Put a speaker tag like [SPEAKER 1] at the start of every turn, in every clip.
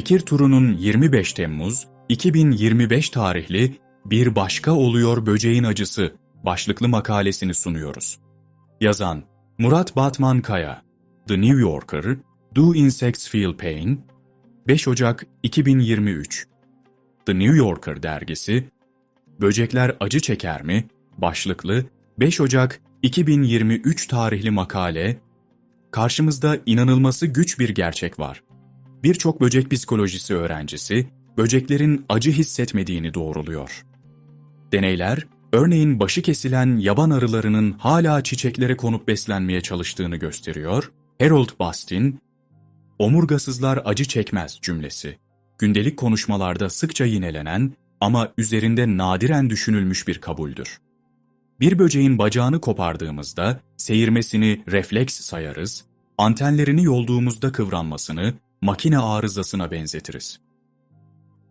[SPEAKER 1] Fikir Turu'nun 25 Temmuz 2025 tarihli Bir Başka Oluyor Böceğin Acısı başlıklı makalesini sunuyoruz. Yazan Murat Batman Kaya, The New Yorker, Do Insects Feel Pain, 5 Ocak 2023 The New Yorker dergisi, Böcekler Acı Çeker mi? başlıklı 5 Ocak 2023 tarihli makale, karşımızda inanılması güç bir gerçek var. Birçok böcek psikolojisi öğrencisi, böceklerin acı hissetmediğini doğruluyor. Deneyler, örneğin başı kesilen yaban arılarının hala çiçeklere konup beslenmeye çalıştığını gösteriyor. Harold Bastin, omurgasızlar acı çekmez cümlesi, gündelik konuşmalarda sıkça yinelenen ama üzerinde nadiren düşünülmüş bir kabuldür. Bir böceğin bacağını kopardığımızda seyirmesini refleks sayarız, antenlerini yolduğumuzda kıvranmasını makine arızasına benzetiriz.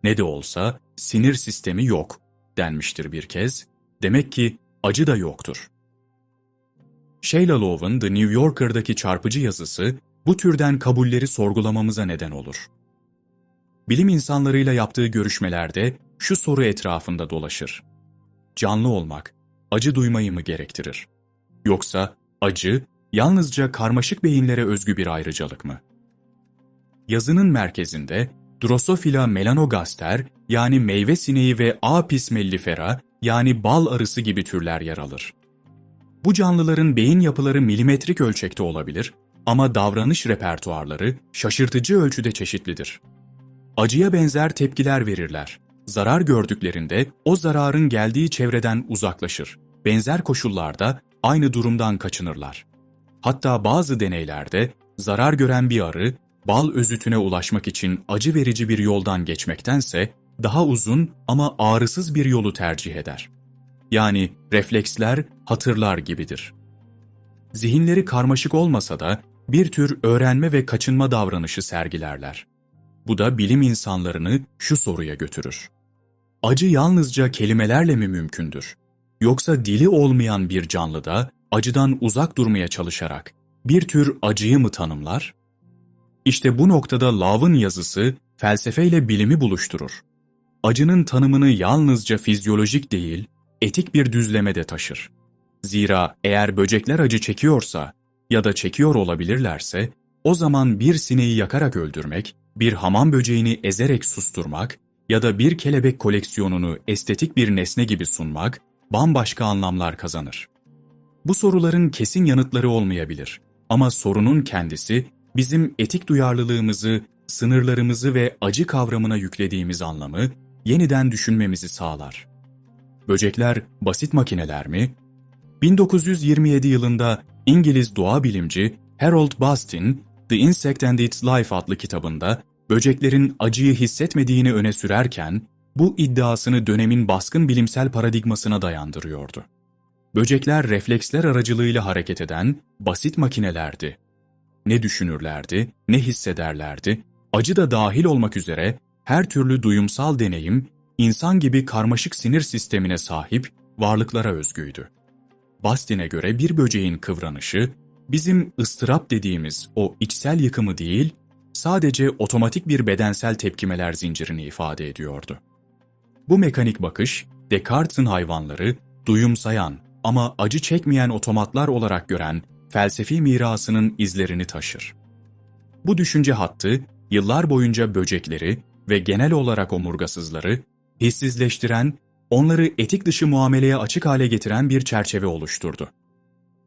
[SPEAKER 1] Ne de olsa sinir sistemi yok denmiştir bir kez, demek ki acı da yoktur. Sheila Love'ın The New Yorker'daki çarpıcı yazısı bu türden kabulleri sorgulamamıza neden olur. Bilim insanlarıyla yaptığı görüşmelerde şu soru etrafında dolaşır. Canlı olmak, acı duymayı mı gerektirir? Yoksa acı yalnızca karmaşık beyinlere özgü bir ayrıcalık mı? Yazının merkezinde Drosophila melanogaster yani meyve sineği ve Apis mellifera yani bal arısı gibi türler yer alır. Bu canlıların beyin yapıları milimetrik ölçekte olabilir ama davranış repertuarları şaşırtıcı ölçüde çeşitlidir. Acıya benzer tepkiler verirler. Zarar gördüklerinde o zararın geldiği çevreden uzaklaşır. Benzer koşullarda aynı durumdan kaçınırlar. Hatta bazı deneylerde zarar gören bir arı bal özütüne ulaşmak için acı verici bir yoldan geçmektense daha uzun ama ağrısız bir yolu tercih eder. Yani refleksler hatırlar gibidir. Zihinleri karmaşık olmasa da bir tür öğrenme ve kaçınma davranışı sergilerler. Bu da bilim insanlarını şu soruya götürür. Acı yalnızca kelimelerle mi mümkündür? Yoksa dili olmayan bir canlıda acıdan uzak durmaya çalışarak bir tür acıyı mı tanımlar? İşte bu noktada Love'ın yazısı felsefeyle bilimi buluşturur. Acının tanımını yalnızca fizyolojik değil, etik bir düzlemede taşır. Zira eğer böcekler acı çekiyorsa ya da çekiyor olabilirlerse, o zaman bir sineği yakarak öldürmek, bir hamam böceğini ezerek susturmak ya da bir kelebek koleksiyonunu estetik bir nesne gibi sunmak bambaşka anlamlar kazanır. Bu soruların kesin yanıtları olmayabilir ama sorunun kendisi bizim etik duyarlılığımızı, sınırlarımızı ve acı kavramına yüklediğimiz anlamı yeniden düşünmemizi sağlar. Böcekler basit makineler mi? 1927 yılında İngiliz doğa bilimci Harold Bastin, The Insect and Its Life adlı kitabında böceklerin acıyı hissetmediğini öne sürerken, bu iddiasını dönemin baskın bilimsel paradigmasına dayandırıyordu. Böcekler refleksler aracılığıyla hareket eden basit makinelerdi. Ne düşünürlerdi, ne hissederlerdi, acı da dahil olmak üzere her türlü duyumsal deneyim, insan gibi karmaşık sinir sistemine sahip varlıklara özgüydü. Bastin'e göre bir böceğin kıvranışı, bizim ıstırap dediğimiz o içsel yıkımı değil, sadece otomatik bir bedensel tepkimeler zincirini ifade ediyordu. Bu mekanik bakış, Descartes'in hayvanları duyumsayan ama acı çekmeyen otomatlar olarak gören felsefi mirasının izlerini taşır. Bu düşünce hattı, yıllar boyunca böcekleri ve genel olarak omurgasızları hissizleştiren, onları etik dışı muameleye açık hale getiren bir çerçeve oluşturdu.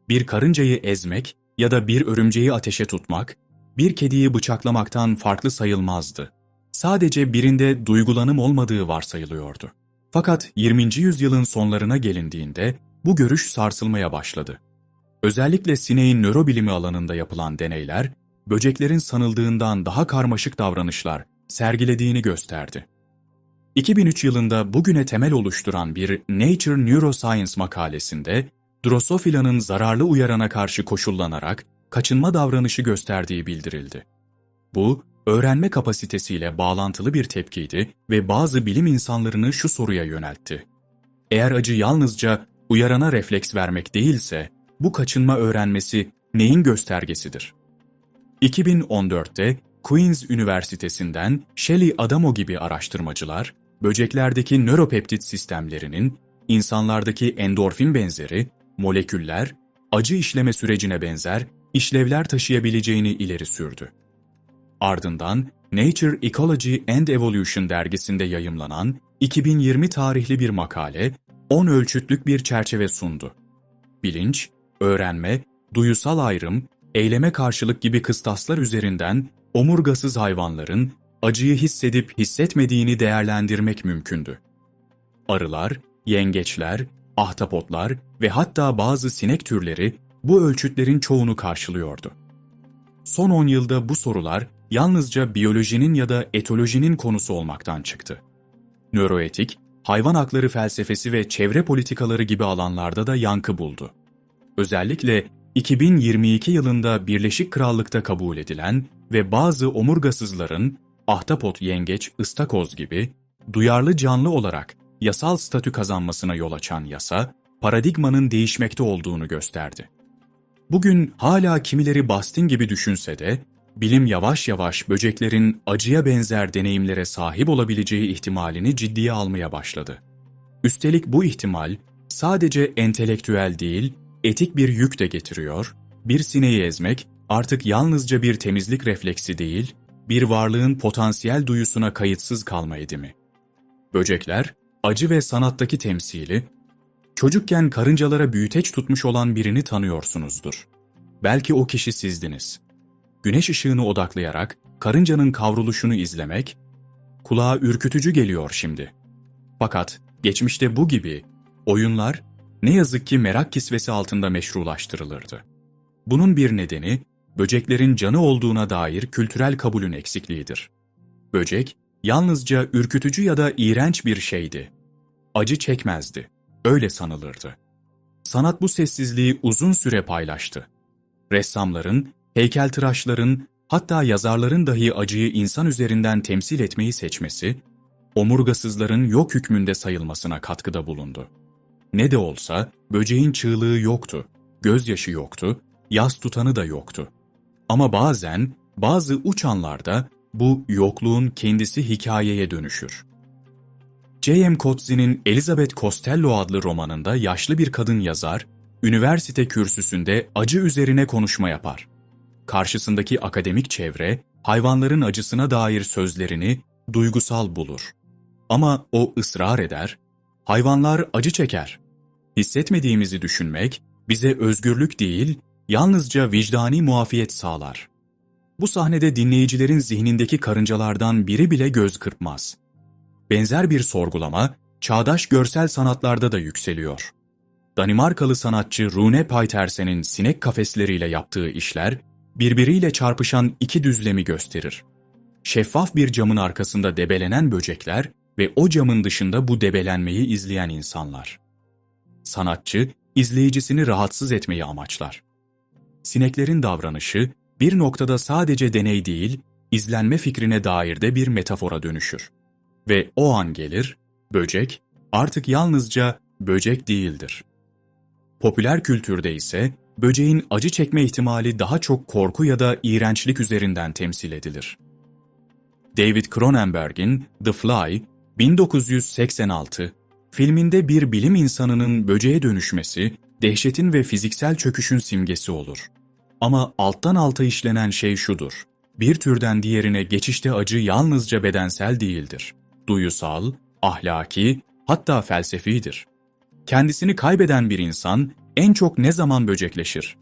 [SPEAKER 1] Bir karıncayı ezmek ya da bir örümceği ateşe tutmak, bir kediyi bıçaklamaktan farklı sayılmazdı. Sadece birinde duygulanım olmadığı varsayılıyordu. Fakat 20. yüzyılın sonlarına gelindiğinde bu görüş sarsılmaya başladı. Özellikle sineğin nörobilimi alanında yapılan deneyler, böceklerin sanıldığından daha karmaşık davranışlar sergilediğini gösterdi. 2003 yılında bugüne temel oluşturan bir Nature Neuroscience makalesinde Drosophila'nın zararlı uyarana karşı koşullanarak kaçınma davranışı gösterdiği bildirildi. Bu, öğrenme kapasitesiyle bağlantılı bir tepkiydi ve bazı bilim insanlarını şu soruya yöneltti. Eğer acı yalnızca uyarana refleks vermek değilse, bu kaçınma öğrenmesi neyin göstergesidir? 2014'te Queen's Üniversitesi'nden Shelley Adamo gibi araştırmacılar, böceklerdeki nöropeptit sistemlerinin insanlardaki endorfin benzeri, moleküller, acı işleme sürecine benzer işlevler taşıyabileceğini ileri sürdü. Ardından Nature Ecology and Evolution dergisinde yayımlanan 2020 tarihli bir makale 10 ölçütlük bir çerçeve sundu. Bilinç, öğrenme, duyusal ayrım, eyleme karşılık gibi kıstaslar üzerinden omurgasız hayvanların acıyı hissedip hissetmediğini değerlendirmek mümkündü. Arılar, yengeçler, ahtapotlar ve hatta bazı sinek türleri bu ölçütlerin çoğunu karşılıyordu. Son 10 yılda bu sorular yalnızca biyolojinin ya da etolojinin konusu olmaktan çıktı. Nöroetik, hayvan hakları felsefesi ve çevre politikaları gibi alanlarda da yankı buldu. Özellikle 2022 yılında Birleşik Krallık'ta kabul edilen ve bazı omurgasızların ahtapot, yengeç, ıstakoz gibi duyarlı canlı olarak yasal statü kazanmasına yol açan yasa, paradigmanın değişmekte olduğunu gösterdi. Bugün hala kimileri Bastin gibi düşünse de, bilim yavaş yavaş böceklerin acıya benzer deneyimlere sahip olabileceği ihtimalini ciddiye almaya başladı. Üstelik bu ihtimal sadece entelektüel değil, etik bir yük de getiriyor, bir sineği ezmek artık yalnızca bir temizlik refleksi değil, bir varlığın potansiyel duyusuna kayıtsız kalma edimi. Böcekler, acı ve sanattaki temsili, çocukken karıncalara büyüteç tutmuş olan birini tanıyorsunuzdur. Belki o kişi sizdiniz. Güneş ışığını odaklayarak karıncanın kavruluşunu izlemek, kulağa ürkütücü geliyor şimdi. Fakat geçmişte bu gibi oyunlar ne yazık ki merak kisvesi altında meşrulaştırılırdı. Bunun bir nedeni, böceklerin canı olduğuna dair kültürel kabulün eksikliğidir. Böcek, yalnızca ürkütücü ya da iğrenç bir şeydi. Acı çekmezdi. Öyle sanılırdı. Sanat bu sessizliği uzun süre paylaştı. Ressamların, heykeltıraşların, hatta yazarların dahi acıyı insan üzerinden temsil etmeyi seçmesi, omurgasızların yok hükmünde sayılmasına katkıda bulundu. Ne de olsa böceğin çığlığı yoktu, gözyaşı yoktu, yas tutanı da yoktu. Ama bazen bazı uçanlarda bu yokluğun kendisi hikayeye dönüşür. J.M. Coetzee'nin Elizabeth Costello adlı romanında yaşlı bir kadın yazar, üniversite kürsüsünde acı üzerine konuşma yapar. Karşısındaki akademik çevre, hayvanların acısına dair sözlerini duygusal bulur. Ama o ısrar eder, hayvanlar acı çeker. Hissetmediğimizi düşünmek, bize özgürlük değil, yalnızca vicdani muafiyet sağlar. Bu sahnede dinleyicilerin zihnindeki karıncalardan biri bile göz kırpmaz. Benzer bir sorgulama, çağdaş görsel sanatlarda da yükseliyor. Danimarkalı sanatçı Rune Paytersen'in sinek kafesleriyle yaptığı işler, birbiriyle çarpışan iki düzlemi gösterir. Şeffaf bir camın arkasında debelenen böcekler ve o camın dışında bu debelenmeyi izleyen insanlar. Sanatçı, izleyicisini rahatsız etmeyi amaçlar. Sineklerin davranışı, bir noktada sadece deney değil, izlenme fikrine dair de bir metafora dönüşür. Ve o an gelir, böcek artık yalnızca böcek değildir. Popüler kültürde ise böceğin acı çekme ihtimali daha çok korku ya da iğrençlik üzerinden temsil edilir. David Cronenberg'in The Fly, 1986, filminde bir bilim insanının böceğe dönüşmesi, dehşetin ve fiziksel çöküşün simgesi olur. Ama alttan alta işlenen şey şudur. Bir türden diğerine geçişte acı yalnızca bedensel değildir. Duyusal, ahlaki, hatta felsefidir. Kendisini kaybeden bir insan en çok ne zaman böcekleşir?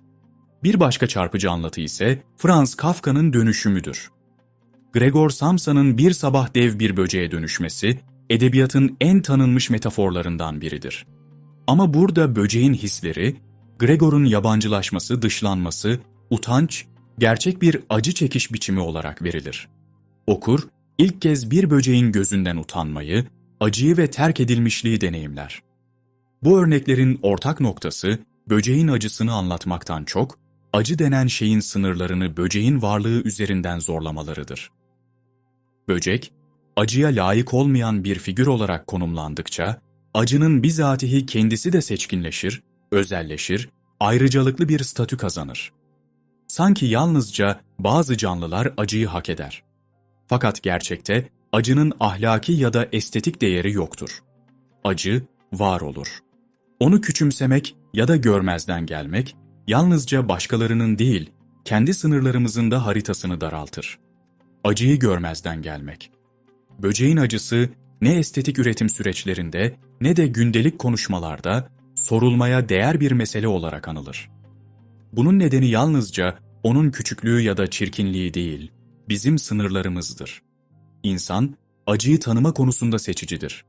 [SPEAKER 1] Bir başka çarpıcı anlatı ise Franz Kafka'nın dönüşümüdür. Gregor Samsa'nın bir sabah dev bir böceğe dönüşmesi, edebiyatın en tanınmış metaforlarından biridir. Ama burada böceğin hisleri, Gregor'un yabancılaşması, dışlanması, utanç, gerçek bir acı çekiş biçimi olarak verilir. Okur, ilk kez bir böceğin gözünden utanmayı, acıyı ve terk edilmişliği deneyimler. Bu örneklerin ortak noktası, böceğin acısını anlatmaktan çok, acı denen şeyin sınırlarını böceğin varlığı üzerinden zorlamalarıdır. Böcek, acıya layık olmayan bir figür olarak konumlandıkça, acının bizatihi kendisi de seçkinleşir, özelleşir, ayrıcalıklı bir statü kazanır. Sanki yalnızca bazı canlılar acıyı hak eder. Fakat gerçekte acının ahlaki ya da estetik değeri yoktur. Acı var olur. Onu küçümsemek ya da görmezden gelmek yalnızca başkalarının değil, kendi sınırlarımızın da haritasını daraltır. Acıyı görmezden gelmek. Böceğin acısı ne estetik üretim süreçlerinde ne de gündelik konuşmalarda sorulmaya değer bir mesele olarak anılır. Bunun nedeni yalnızca onun küçüklüğü ya da çirkinliği değil, bizim sınırlarımızdır. İnsan, acıyı tanıma konusunda seçicidir.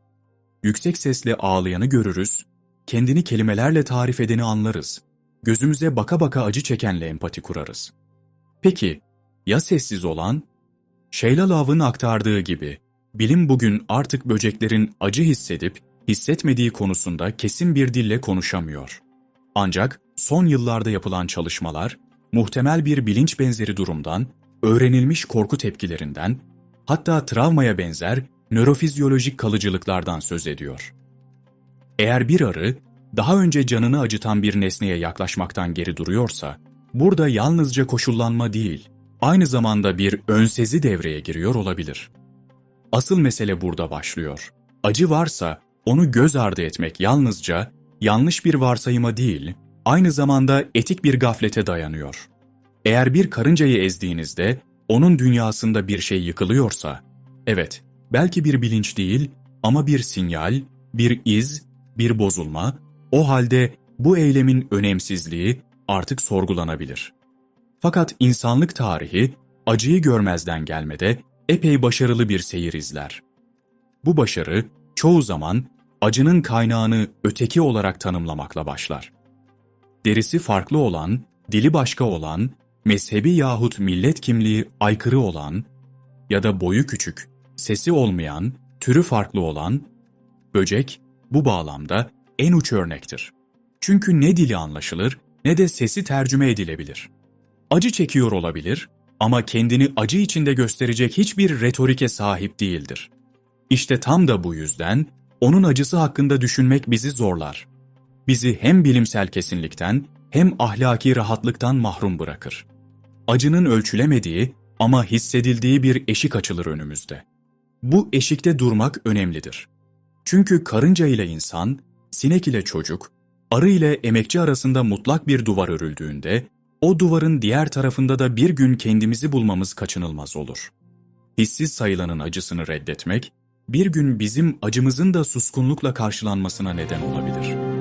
[SPEAKER 1] Yüksek sesle ağlayanı görürüz, kendini kelimelerle tarif edeni anlarız. Gözümüze baka baka acı çekenle empati kurarız. Peki, ya sessiz olan? Sheila Love'ın aktardığı gibi, bilim bugün artık böceklerin acı hissedip hissetmediği konusunda kesin bir dille konuşamıyor. Ancak son yıllarda yapılan çalışmalar, muhtemel bir bilinç benzeri durumdan, öğrenilmiş korku tepkilerinden, hatta travmaya benzer nörofizyolojik kalıcılıklardan söz ediyor. Eğer bir arı, daha önce canını acıtan bir nesneye yaklaşmaktan geri duruyorsa, burada yalnızca koşullanma değil, aynı zamanda bir önsezi devreye giriyor olabilir. Asıl mesele burada başlıyor. Acı varsa onu göz ardı etmek yalnızca yanlış bir varsayıma değil, aynı zamanda etik bir gaflete dayanıyor. Eğer bir karıncayı ezdiğinizde onun dünyasında bir şey yıkılıyorsa, evet, belki bir bilinç değil ama bir sinyal, bir iz, bir bozulma, o halde bu eylemin önemsizliği artık sorgulanabilir. Fakat insanlık tarihi acıyı görmezden gelmede epey başarılı bir seyir izler. Bu başarı çoğu zaman acının kaynağını öteki olarak tanımlamakla başlar. Derisi farklı olan, dili başka olan, mezhebi yahut millet kimliği aykırı olan ya da boyu küçük, sesi olmayan, türü farklı olan, böcek bu bağlamda en uç örnektir. Çünkü ne dili anlaşılır ne de sesi tercüme edilebilir. Acı çekiyor olabilir ama kendini acı içinde gösterecek hiçbir retorike sahip değildir. İşte tam da bu yüzden onun acısı hakkında düşünmek bizi zorlar. Bizi hem bilimsel kesinlikten hem ahlaki rahatlıktan mahrum bırakır. Acının ölçülemediği ama hissedildiği bir eşik açılır önümüzde. Bu eşikte durmak önemlidir. Çünkü karınca ile insan, sinek ile çocuk, arı ile emekçi arasında mutlak bir duvar örüldüğünde, o duvarın diğer tarafında da bir gün kendimizi bulmamız kaçınılmaz olur. Hissiz sayılanın acısını reddetmek, bir gün bizim acımızın da suskunlukla karşılanmasına neden olabilir.''